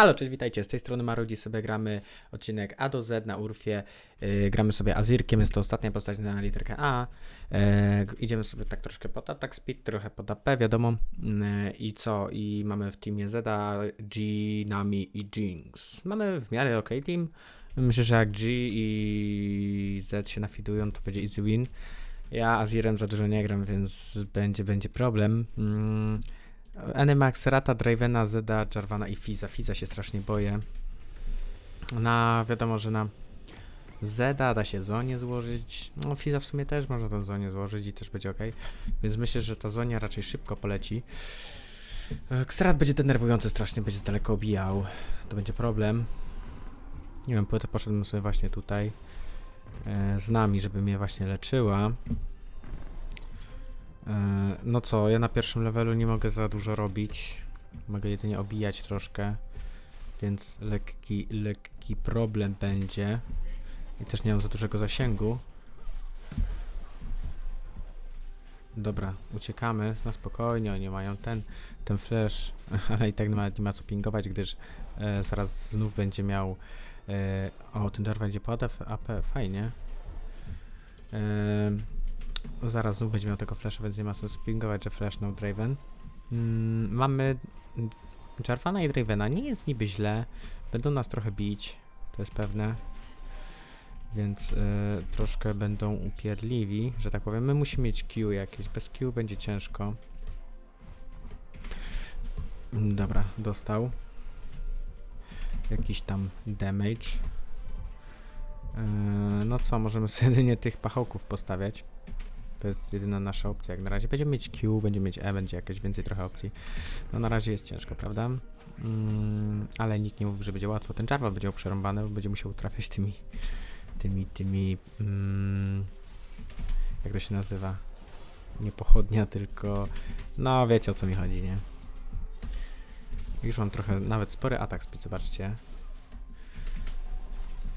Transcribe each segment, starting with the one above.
Halo, cześć, witajcie. Z tej strony Marudzi sobie gramy odcinek A do Z na Urfie. Yy, gramy sobie Azirkiem, jest to ostatnia postać na literkę A. Yy, idziemy sobie tak troszkę pod attack speed, trochę pod AP, wiadomo. Yy, I co? I mamy w teamie Zeda, G, Nami i Jinx. Mamy w miarę ok team. Myślę, że jak G i Z się nafidują, to będzie easy win. Ja Azirem za dużo nie gram, więc będzie, będzie problem. Mm. Enemax, Rata, Dravena, Zeda, Jarvana i Fiza. Fiza się strasznie boję. Na, wiadomo, że na Zeda da się Zonie złożyć. No, Fiza w sumie też można tą Zonię złożyć i też będzie ok. Więc myślę, że ta Zonia raczej szybko poleci. E, Xerath będzie denerwujący strasznie, będzie z daleko obijał. To będzie problem. Nie wiem, poszedłem sobie właśnie tutaj e, z nami, żeby mnie właśnie leczyła. E, No co, ja na pierwszym levelu nie mogę za dużo robić. Mogę jedynie obijać troszkę. Więc lekki, lekki problem będzie. I też nie mam za dużego zasięgu. Dobra, uciekamy na spokojnie, oni mają ten, ten flash, ale i tak nie ma, nie ma co pingować, gdyż e, zaraz znów będzie miał e, o, ten dar będzie pod AP, fajnie. E, Zaraz znów będzie miał tego flasha, więc nie ma sensu pingować, że flash no Draven. Mm, mamy Jarvana i Dravena. Nie jest niby źle. Będą nas trochę bić, to jest pewne. Więc y, troszkę będą upierdliwi, że tak powiem. My musimy mieć Q jakieś. Bez Q będzie ciężko. Dobra, dostał. Jakiś tam damage. Yy, no co, możemy sobie jedynie tych pachołków postawiać. To jest jedyna nasza opcja jak na razie. Będziemy mieć Q, będziemy mieć E, będzie jakieś więcej trochę opcji. No na razie jest ciężko, prawda? Mm, ale nikt nie mówi, że będzie łatwo. Ten Jarvan będzie przerąbany, bo będzie musiał trafiać tymi, tymi, tymi, mm, jak to się nazywa? Nie pochodnia, tylko, no wiecie o co mi chodzi, nie? Już mam trochę, nawet spory atak speed, zobaczcie.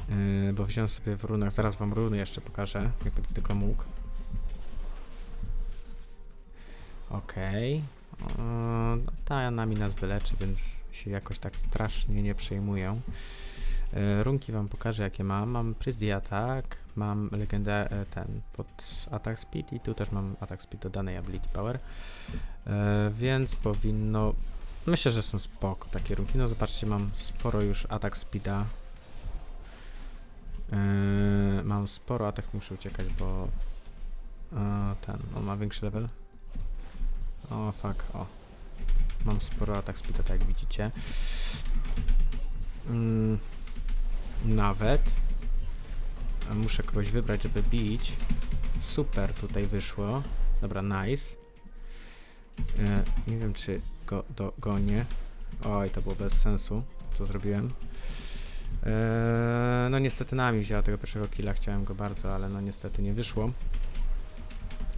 Yy, bo wziąłem sobie w runach, zaraz wam runy jeszcze pokażę, jak będę tylko mógł. Okej. Okay. Ta nami nas wyleczy, więc się jakoś tak strasznie nie przejmują. E, runki wam pokażę jakie mam. Mam Prisdi Attack, mam legendę e, ten pod Attack Speed i tu też mam Attack Speed dodanej Ability Power. E, więc powinno... Myślę, że są spoko takie runki. No zobaczcie, mam sporo już Attack Speeda. E, mam sporo atak, muszę uciekać, bo e, ten, on ma większy level. O, fuck, o. Mam sporo atak speeda, tak jak widzicie. Mm, nawet. Muszę kogoś wybrać, żeby bić. Super tutaj wyszło. Dobra, nice. E, nie wiem, czy go dogonię. Oj, to było bez sensu, co zrobiłem. E, no niestety nami wzięła tego pierwszego killa, chciałem go bardzo, ale no niestety nie wyszło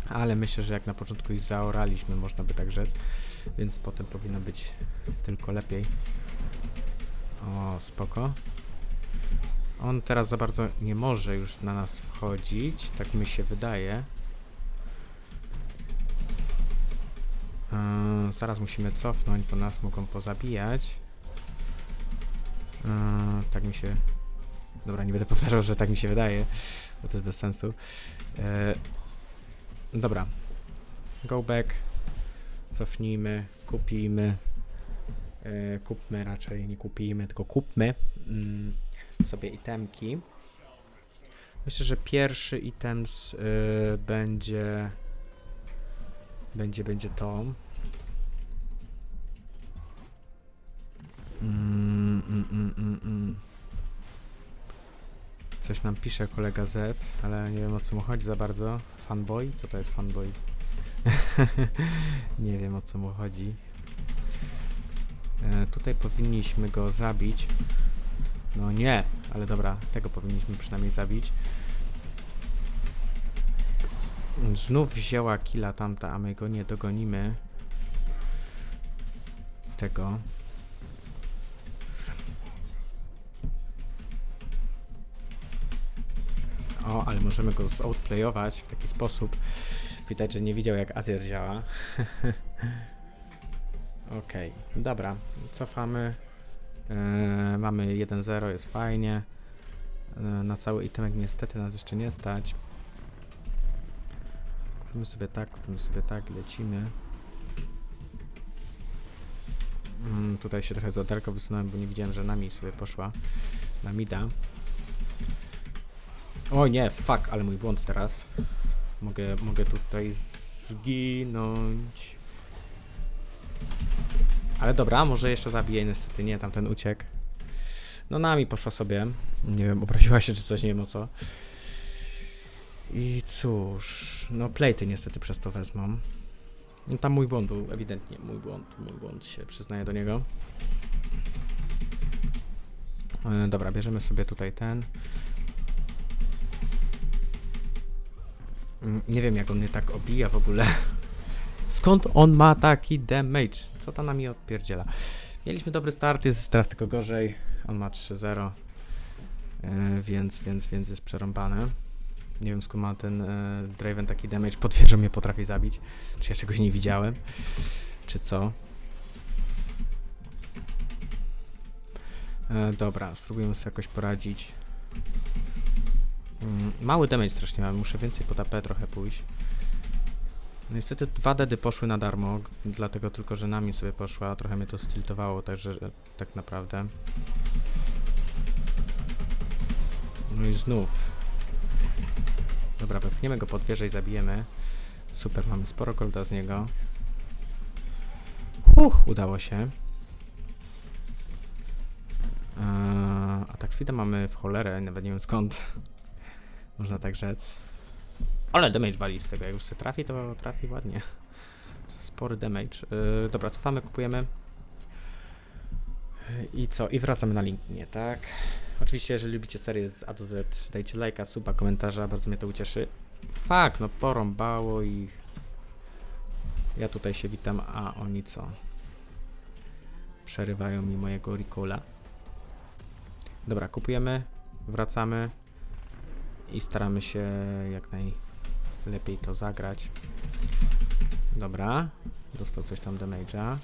ale myślę, że jak na początku ich zaoraliśmy, można by tak rzec, więc potem powinno być tylko lepiej. O, spoko. On teraz za bardzo nie może już na nas wchodzić, tak mi się wydaje. Yy, zaraz musimy cofnąć, bo nas mogą pozabijać. Yy, tak mi się... Dobra, nie będę powtarzał, że tak mi się wydaje, bo to jest bez sensu. Yy, Dobra. Go back. Cofnijmy, kupimy. Yy, kupmy raczej, nie kupimy, tylko kupmy mm, sobie itemki. Myślę, że pierwszy item yy, będzie będzie, będzie to. Mm, mm, mm, mm, mm. Coś nam pisze kolega Z, ale nie wiem o co mu chodzi za bardzo. Fanboy? Co to jest fanboy? nie wiem o co mu chodzi. E, tutaj powinniśmy go zabić. No nie, ale dobra, tego powinniśmy przynajmniej zabić. Znów wzięła killa tamta, a my go nie dogonimy. Tego. O, ale możemy go zoutplayować w taki sposób. Widać, że nie widział jak Azir działa. Okej, okay. dobra. Cofamy. E, mamy 1-0, jest fajnie. E, na cały itemek niestety nas jeszcze nie stać. Kupimy sobie tak, kupimy sobie tak, lecimy. Mm, tutaj się trochę za daleko wysunąłem, bo nie widziałem, że nami sobie poszła na mida. O nie, fuck, ale mój błąd teraz. Mogę, mogę tutaj zginąć. Ale dobra, może jeszcze zabiję, niestety nie, tamten uciekł. No nami poszła sobie. Nie wiem, obraziła się czy coś, nie wiem o co. I cóż, no plejty niestety przez to wezmą. No tam mój błąd był, ewidentnie mój błąd, mój błąd się przyznaję do niego. E, dobra, bierzemy sobie tutaj ten. Nie wiem jak on mnie tak obija w ogóle. Skąd on ma taki damage? Co to na mi odpierdziela? Mieliśmy dobry start, jest teraz tylko gorzej. On ma 3-0. E, więc, więc, więc jest przerąbane. Nie wiem skąd ma ten e, Draven taki damage. Potwierdź, że mnie potrafi zabić. Czy ja czegoś nie widziałem? Czy co? E, dobra, spróbujemy sobie jakoś poradzić. Mm, mały damage strasznie mamy, muszę więcej pod AP trochę pójść. No Niestety dwa dedy poszły na darmo, dlatego tylko, że nami sobie poszła, trochę mnie to stiltowało, także e, tak naprawdę. No i znów. Dobra, wepchniemy go pod wieżę i zabijemy. Super, mamy sporo golda z niego. Huh, udało się. Eee, a tak speeda mamy w cholerę, nawet nie wiem skąd. Można tak rzec. Ale damage wali z tego, jak już się trafi, to trafi ładnie. Spory damage. Yy, dobra, cofamy, kupujemy. I co? I wracamy na linię, tak? Oczywiście, jeżeli lubicie serię z A do Z, dajcie lajka, suba, komentarza, bardzo mnie to ucieszy. Fak, no porąbało ich. Ja tutaj się witam, a oni co? Przerywają mi mojego Ricola. Dobra, kupujemy, wracamy i staramy się jak najlepiej to zagrać. Dobra, dostał coś tam damage'a.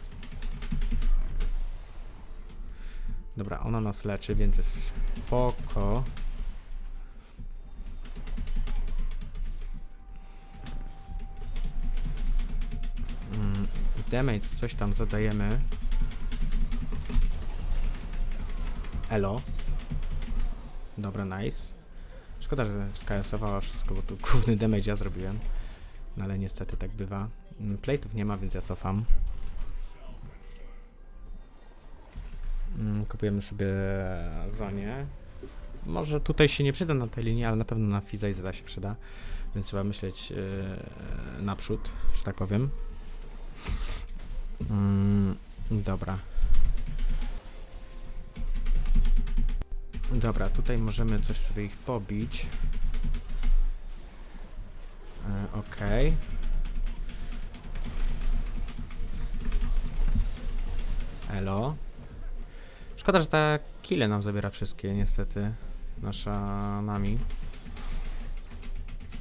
Dobra, ona nas leczy, więc jest spoko. Mm, damage, coś tam zadajemy. Elo. Dobra, nice. Szkoda, że skasowała wszystko, bo tu główny damage ja zrobiłem. No ale niestety tak bywa. Mm, Plate'ów nie ma, więc ja cofam. Mm, Kupujemy sobie Zonię. Może tutaj się nie przyda na tej linii, ale na pewno na Fiza i Zeda się przyda. Więc trzeba myśleć yy, naprzód, że tak powiem. Mm, dobra. Dobra, tutaj możemy coś sobie ich pobić. E, Okej. Elo. Szkoda, że ta kile nam zabiera wszystkie, niestety. Nasza nami.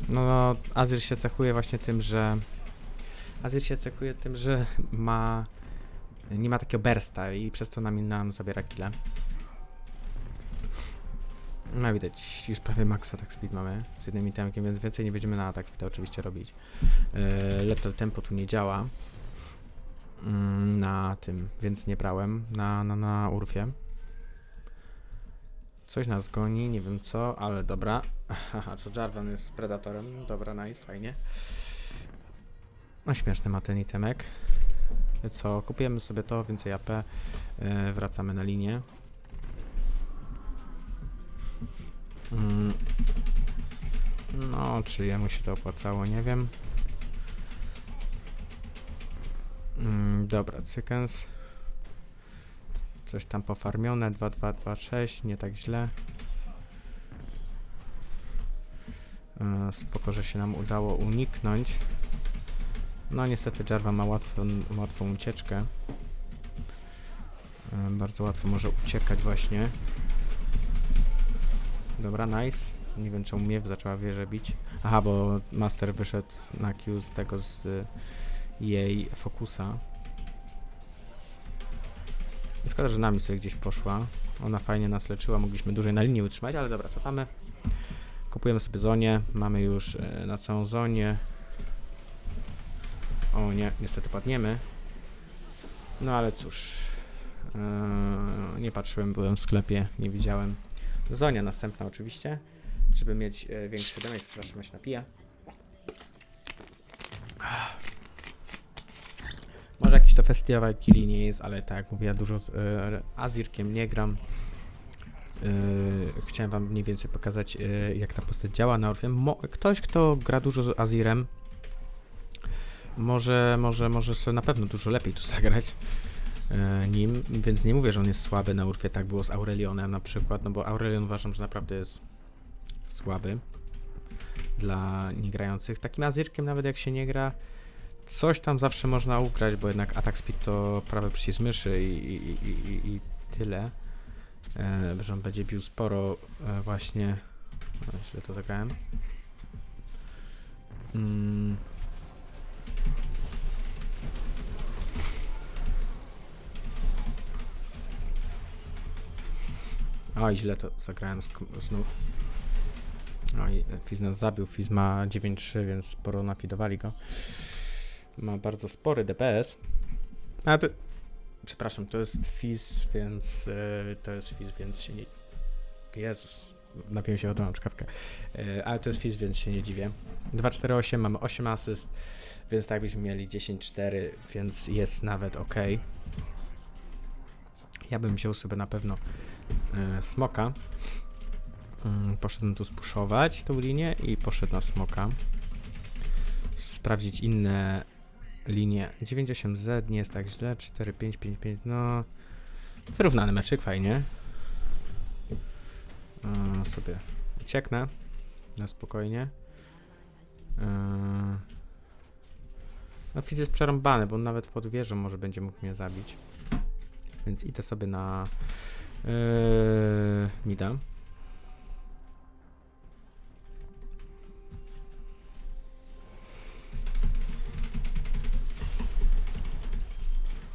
No, Azir się cechuje właśnie tym, że... Azir się cechuje tym, że ma... Nie ma takiego bursta i przez to nami nam zabiera kile. No widać, już prawie maksa tak speed mamy z jednym itemkiem, więc więcej nie będziemy na atak speeda oczywiście robić. Yy, Lethal tempo tu nie działa. Mm, na tym, więc nie brałem. Na, na, na Urfie. Coś nas goni, nie wiem co, ale dobra. Haha, co Jarvan jest predatorem. Dobra, nice, fajnie. No śmieszny ma ten itemek. Co, kupujemy sobie to, więcej AP. Yy, wracamy na linię. Mm. No, czy jemu się to opłacało, nie wiem. Mm, dobra, cykens. Coś tam pofarmione, 2, 2, 2, 6, nie tak źle. E, Spoko, że się nam udało uniknąć. No niestety Jarva ma łatwą, łatwą ucieczkę. E, Bardzo łatwo może uciekać właśnie. Dobra, nice. Nie wiem czemu mnie zaczęła wieżę bić. Aha, bo Master wyszedł na Q z tego z jej fokusa. Szkoda, że nami sobie gdzieś poszła. Ona fajnie nas leczyła, mogliśmy dłużej na linii utrzymać, ale dobra, cofamy. Kupujemy sobie zonię. Mamy już e, na całą zonię. O nie, niestety padniemy. No ale cóż. Eee, nie patrzyłem, byłem w sklepie, nie widziałem. Zonia następna oczywiście, żeby mieć e, większy damage. Przepraszam, ja się napiję. Może jakiś to festiwal killi nie jest, ale tak jak mówię, ja dużo z e, Azirkiem nie gram. E, chciałem wam mniej więcej pokazać, e, jak ta postać działa na Orfie. Mo ktoś, kto gra dużo z Azirem, może, może, może sobie na pewno dużo lepiej tu zagrać nim, więc nie mówię, że on jest słaby na Urfie, tak było z Aurelionem na przykład, no bo Aurelion uważam, że naprawdę jest słaby dla niegrających. Takim Azirkiem nawet jak się nie gra, coś tam zawsze można ugrać, bo jednak atak speed to prawy przycisk myszy i, i, i, i, i tyle. E, że on będzie bił sporo e, właśnie... O, źle to zagrałem. Mm. Oj, źle to zagrałem znów. Oj, Fizz nas zabił. Fizz ma 9-3, więc sporo napidowali go. Ma bardzo spory DPS. A to... Przepraszam, to jest Fizz, więc... e, to jest Fizz, więc się nie... Jezus, napiłem się na czkawkę. E, ale to jest Fizz, więc się nie dziwię. 2-4-8, mamy 8 asyst, więc tak byśmy mieli 10-4, więc jest nawet ok. Ja bym wziął sobie na pewno e, smoka. Mm, Poszedłem tu spuszować tą linię i poszedł na smoka. Sprawdzić inne linie. 98Z nie jest tak źle. 4555, no. Wyrównany meczyk, fajnie. E, sobie ucieknę na spokojnie. E, no jest przerąbany, bo nawet pod wieżą może będzie mógł mnie zabić. Więc idę sobie na mida.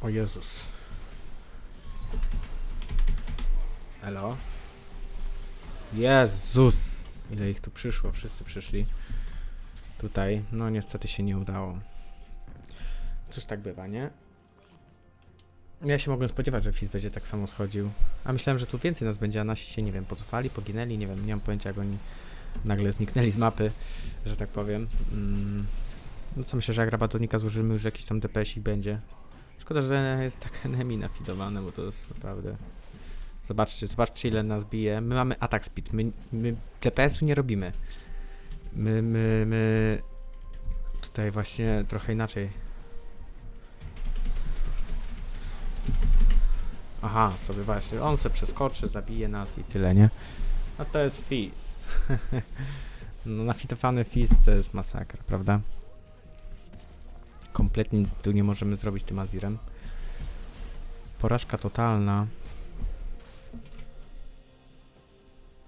O Jezus. Elo. Jezus! Ile ich tu przyszło? Wszyscy przyszli. Tutaj. No niestety się nie udało. Cóż tak bywa, nie? Ja się mogłem spodziewać, że Fizz będzie tak samo schodził. A myślałem, że tu więcej nas będzie, a nasi się, nie wiem, pocofali, poginęli, nie wiem, nie mam pojęcia, jak oni nagle zniknęli z mapy, że tak powiem. Mm. No co myślę, że jak rabatonika złożymy, już jakiś tam DPS-ik będzie. Szkoda, że jest tak enemy nafidowane, bo to jest naprawdę... Zobaczcie, zobaczcie ile nas bije. My mamy atak speed, my, my DPS-u nie robimy. My, my, my... Tutaj właśnie trochę inaczej Aha, sobie właśnie, on se przeskoczy, zabije nas i tyle, nie? No to jest Fizz. no nafitowany Fizz to jest masakra, prawda? Kompletnie nic tu nie możemy zrobić tym Azirem. Porażka totalna.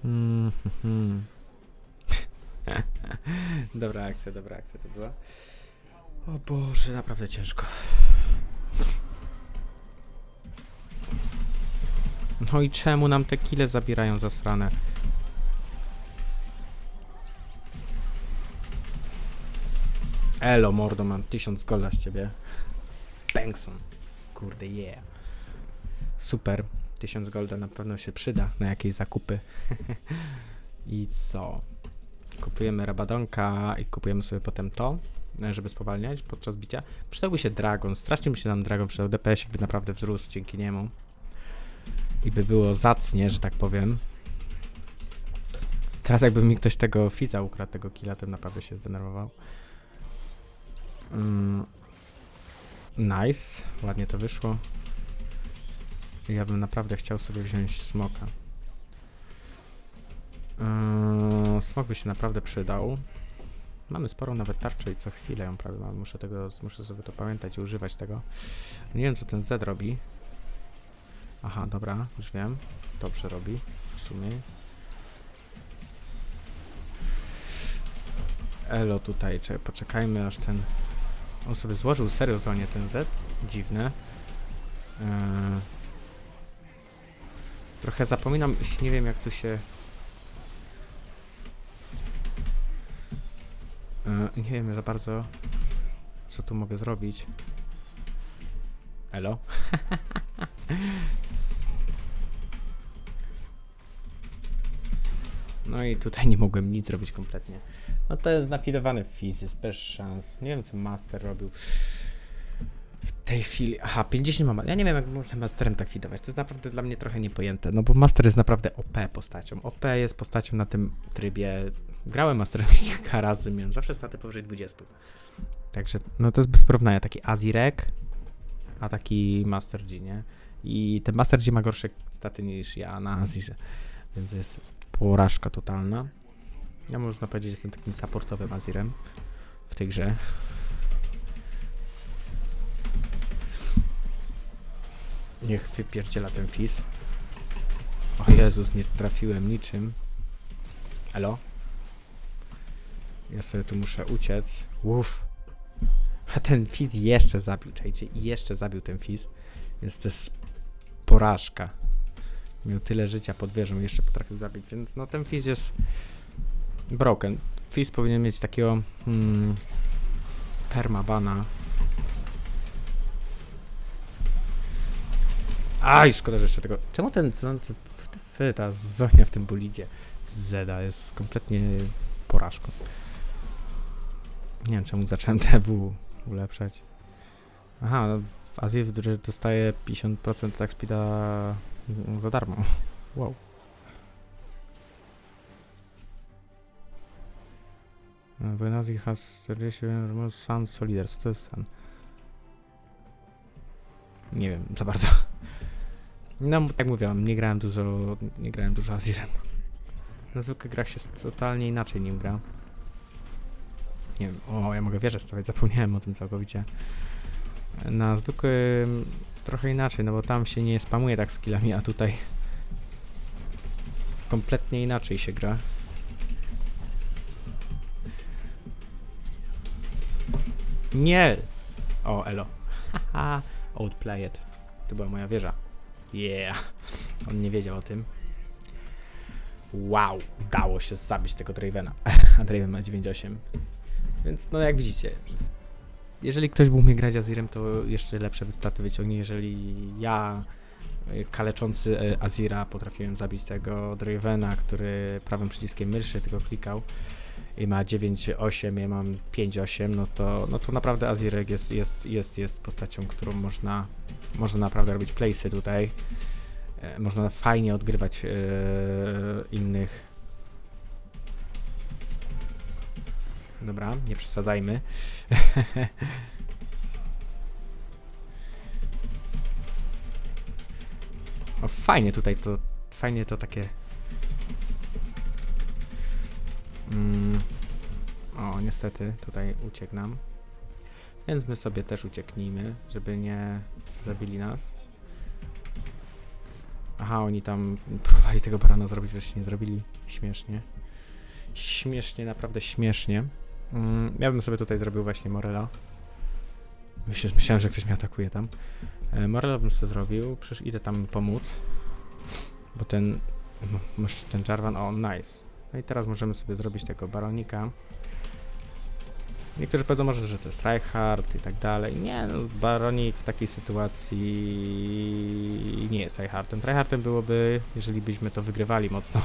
Mm, hmm, hmm. dobra akcja, dobra akcja to była. O Boże, naprawdę ciężko. No i czemu nam te kile zabierają zasrane? Elo, mordo, mam 1000 golda z ciebie. Bankson. Kurde, yeah. Super. 1000 golda na pewno się przyda na jakieś zakupy. I co? Kupujemy rabadonka i kupujemy sobie potem to, e, żeby spowalniać podczas bicia. Przydałby się dragon. Strasznie by się nam dragon przydał. DPS jakby naprawdę wzrósł dzięki niemu i by było zacnie, że tak powiem. Teraz jakby mi ktoś tego Fiza ukradł, tego killa, to naprawdę się zdenerwował. Mm. Nice, ładnie to wyszło. Ja bym naprawdę chciał sobie wziąć smoka. Yy, smok by się naprawdę przydał. Mamy sporą nawet tarczę i co chwilę ją prawie mam. Muszę tego, muszę sobie to pamiętać i używać tego. Nie wiem co ten Z robi. Aha, dobra, już wiem. Dobrze robi, w sumie. Elo tutaj, czekaj, poczekajmy aż ten... On sobie złożył serio zonie ten Z. Dziwne. Yy... Trochę zapominam, nie wiem jak tu się... E, nie wiem za bardzo, co tu mogę zrobić. Elo? No i tutaj nie mogłem nic zrobić kompletnie. No to jest nafidowany Fizz, jest bez szans. Nie wiem co Master robił w tej chwili. Aha, 50 ma. Ja nie wiem jak można Masterem tak fidować. To jest naprawdę dla mnie trochę niepojęte. No bo Master jest naprawdę OP postacią. OP jest postacią na tym trybie. Grałem Masterem kilka razy, miałem zawsze staty powyżej 20. Także no to jest bez porównania. Taki Azirek, a taki Master G, nie? I ten Master G ma gorsze staty niż ja na Azirze. Więc jest porażka totalna. Ja można powiedzieć, że jestem takim supportowym Azirem w tej grze. Niech wypierdziela ten fizz. O Jezus, nie trafiłem niczym. Elo? Ja sobie tu muszę uciec. Uff. A ten fizz jeszcze zabił, czajcie, i jeszcze zabił ten fizz. Więc to jest porażka. Miał tyle życia pod wieżą, jeszcze potrafił zabić, więc no ten fizz jest broken. Fizz powinien mieć takiego hmm, permabana. Aj, szkoda, że jeszcze tego... Czemu ten... Co, f, ta Zonia w tym bolidzie Zeda jest kompletnie porażką. Nie wiem, czemu zacząłem TW ulepszać. Aha, no w Azji dostaje 50% tak speeda za darmo. Wow. When Azji has 40 Sun Soliders, to jest Sun. Nie wiem za bardzo. No, tak mówiłem, nie grałem dużo, nie grałem dużo Azirem. Na zwykłych grach się totalnie inaczej nim gra. Nie wiem, o, ja mogę wieżę stawiać, zapomniałem o tym całkowicie. Na zwykłym trochę inaczej, no bo tam się nie spamuje tak skillami, a tutaj kompletnie inaczej się gra. Nie! O, elo. Haha, outplayed. To była moja wieża. Yeah. On nie wiedział o tym. Wow, udało się zabić tego Dravena. A Draven ma 9.8. Więc no jak widzicie, jeżeli ktoś był umie grać Azirem, to jeszcze lepsze wystaty wyciągnie. Jeżeli ja, y, kaleczący y, Azira, potrafiłem zabić tego Dravena, który prawym przyciskiem myszy tylko klikał i ma 9.8, ja mam 5.8, no to, no to naprawdę Azirek jest, jest, jest, jest postacią, którą można, można naprawdę robić playsy tutaj. E, można fajnie odgrywać e, innych. Dobra, nie przesadzajmy. o, fajnie tutaj to, fajnie to takie Mm. O, niestety tutaj uciekł nam. Więc my sobie też ucieknijmy, żeby nie zabili nas. Aha, oni tam próbowali tego barana zrobić, wreszcie nie zrobili. Śmiesznie. Śmiesznie, naprawdę śmiesznie. Mm, ja bym sobie tutaj zrobił właśnie Morela. Myślałem, że ktoś mnie atakuje tam. E, Morela bym sobie zrobił, przecież idę tam pomóc. Bo ten... Masz ten Jarvan, o, nice. No i teraz możemy sobie zrobić tego baronika. Niektórzy powiedzą może, że to jest tryhard i tak dalej. Nie, no, baronik w takiej sytuacji nie jest tryhardem. Tryhardem byłoby, jeżeli byśmy to wygrywali mocno.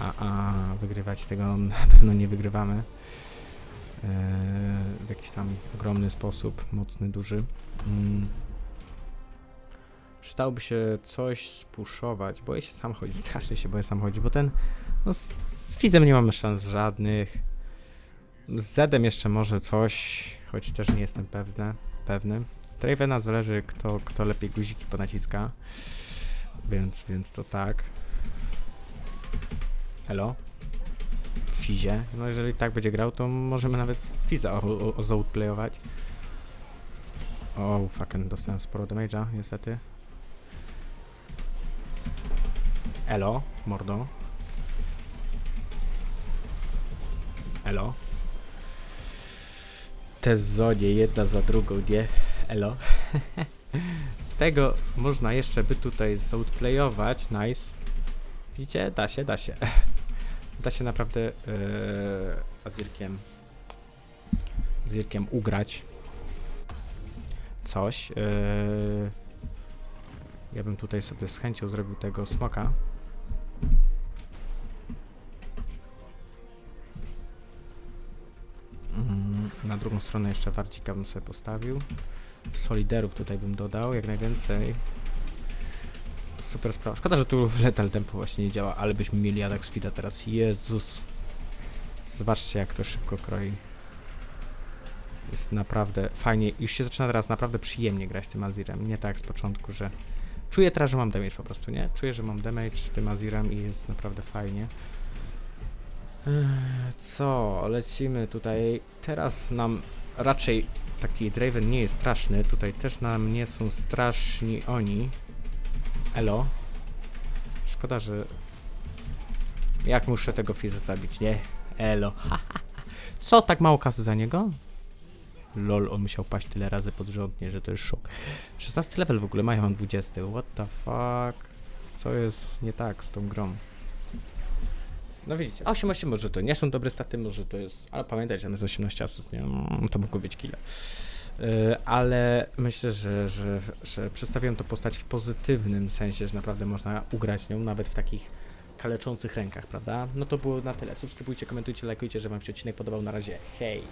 A, a wygrywać tego na pewno nie wygrywamy. Eee, w jakiś tam ogromny sposób, mocny, duży. Mm. Przydałoby się coś spuszować. Boję się sam chodzić, strasznie się boję sam chodzić, bo ten no z, Fizem nie mamy szans żadnych. Z Zedem jeszcze może coś, choć też nie jestem pewny. pewny. Travena zależy kto, kto lepiej guziki ponaciska. Więc, więc to tak. Hello? W Fizie. No jeżeli tak będzie grał, to możemy nawet Fiza zoutplayować. O, fucking, dostałem sporo damage'a, niestety. Elo, mordo. Elo. Te zonie, jedna za drugą, nie? Elo. tego można jeszcze by tutaj zoutplayować. Nice. Widzicie? Da się, da się. Da się naprawdę yy, Azirkiem Azirkiem ugrać coś. Yy, ja bym tutaj sobie z chęcią zrobił tego smoka. Mm, Na drugą stronę jeszcze warcika bym sobie postawił. Soliderów tutaj bym dodał jak najwięcej. Super sprawa. Szkoda, że tu Lethal Tempo właśnie nie działa, ale byśmy mieli atak speeda teraz. Jezus. Zobaczcie jak to szybko kroi. Jest naprawdę fajnie. Już się zaczyna teraz naprawdę przyjemnie grać tym Azirem. Nie tak z początku, że czuję teraz, że mam damage po prostu, nie? Czuję, że mam damage tym Azirem i jest naprawdę fajnie. Ech, Co? Lecimy tutaj. Teraz nam raczej taki Draven nie jest straszny. Tutaj też nam nie są straszni oni. Elo. Szkoda, że... Jak muszę tego Fiza zabić, nie? Elo. Co? Tak mało kasy za niego? Lol, on musiał paść tyle razy pod rząd, nie, że to jest szok. 16 level w ogóle mają, mam 20. What the fuck? Co jest nie tak z tą grą? No widzicie, 8-8 może to nie są dobre staty, może to jest... Ale pamiętajcie, on jest 18 asyst, nie? Mm, To mogło być kile. Yy, ale myślę, że, że, że przedstawiłem to postać w pozytywnym sensie, że naprawdę można ugrać nią, nawet w takich kaleczących rękach, prawda? No to było na tyle. Subskrybujcie, komentujcie, lajkujcie, że wam się odcinek podobał. Na razie, hej!